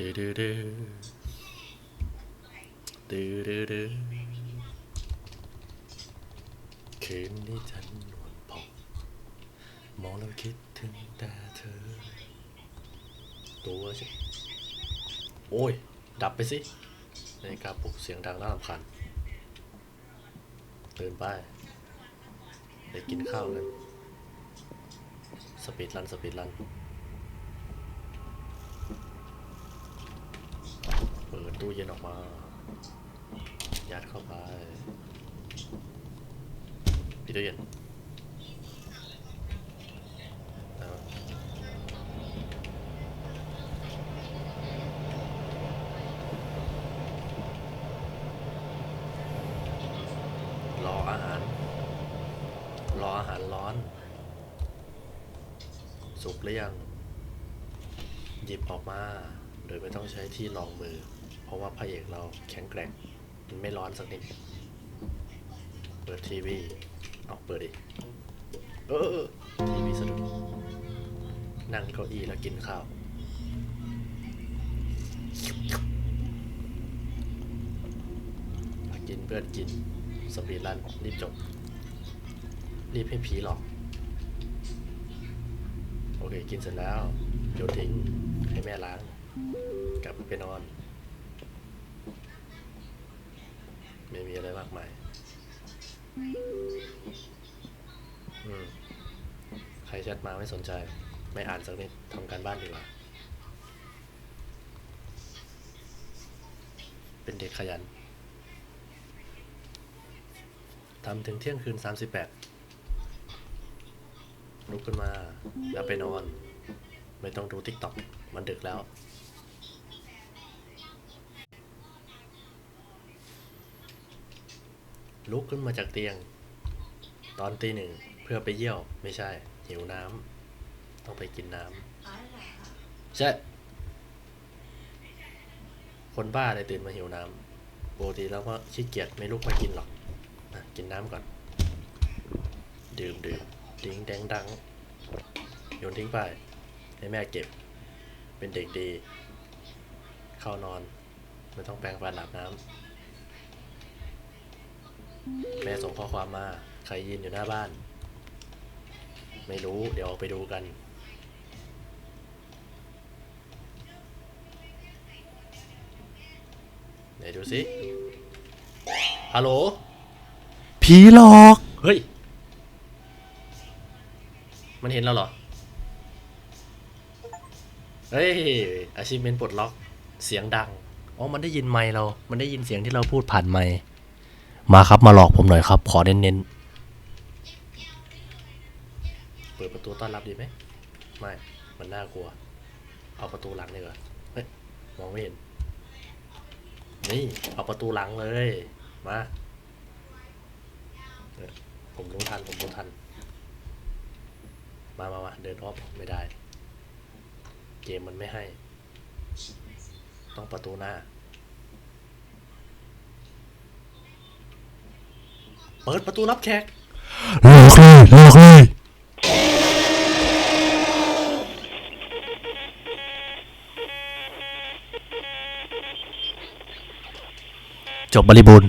ดืดืดืดืดืดืคืนนี้ฉันนวลพองมองแล้วคิดถึงแต่เธอ ตัวฉันโอ้ย ดับไปสินาฬิกาปลุกเสียงดังน่ารำคาญตื่นไปไปกินข้าวกัน สปีดรัน สปีดรัน เปิดตู้เย็นออกมา ยัดเข้าไปปิดตู้เย็นรออาหาร รออาหารร้อน สุกหรือยัง หยิบออกมา โดยไม่ต้องใช้ที่รองมือ เพราะว่าพระเอกเราแข็งแกร่ง มันไม่ร้อนสักนิด เปิดทีวีเอาเปิดดิเออเออทีวีสะดุดนั่งเก้าอี้แล้วกินข้าว กินเพื่อนกิน สปีดรัน รีบจบ รีบให้ผีหลอก โอเค กินเสร็จแล้ว โยนทิ้ง ให้แม่ล้าง กลับไปนอน ไม่มีอะไรมากมายอืมใครแชทมาไม่สนใจ ไม่อ่านสักนิดทำการบ้านดีกว่า เป็นเด็กขยันทำถึงเที่ยงคืน 38ลุกขึ้นมาแล้วไปนอน ไม่ต้องดูทิกตอกมันดึกแล้ว ลุกขึ้นมาจากเตียง ตอนตีหนึ่งเพื่อไปเยี่ยวไม่ใช่ หิวน้ำต้องไปกินน้ำใช่ คนบ้าเลยตื่นมาหิวน้ำปกติแล้วก็ขี้เกียจไม่ลุกมากินหรอกอกินน้ำก่อน ดื่มดื่มดิ้งแดงดังโยนทิ้งไปให้แม่เก็บ เป็นเด็กดี เข้านอน ไม่ต้องแปรงฟันอาบน้ำ แม่ส่งข้อความมา ใครยืนอยู่หน้าบ้าน ไม่รู้ เดี๋ยวออกไปดูกัน ไหนดูสิ ฮัลโหล ผีหลอก เฮ้ย มันเห็นเราเหรอ เฮ้ย อาชีพเมนปลดล็อก เสียงดัง อ๋อ มันได้ยินไมค์เรา มันได้ยินเสียงที่เราพูดผ่านไมค์ มาครับมาหลอกผมหน่อยครับ ขอเน้นๆเปิดประตูต้อนรับดีไหม ไม่ มันน่ากลัว เอาประตูหลังดีกว่าเฮ้ยมองไม่เห็น นี่ เอาประตูหลังเลย มาผมรู้ทัน ผมรู้ทัน มามามาเดินออฟไม่ได้ เกมมันไม่ให้ ต้องประตูหน้า เปิดประตูรับแขกหลอกเลยหลอกเลยจบบริบูรณ์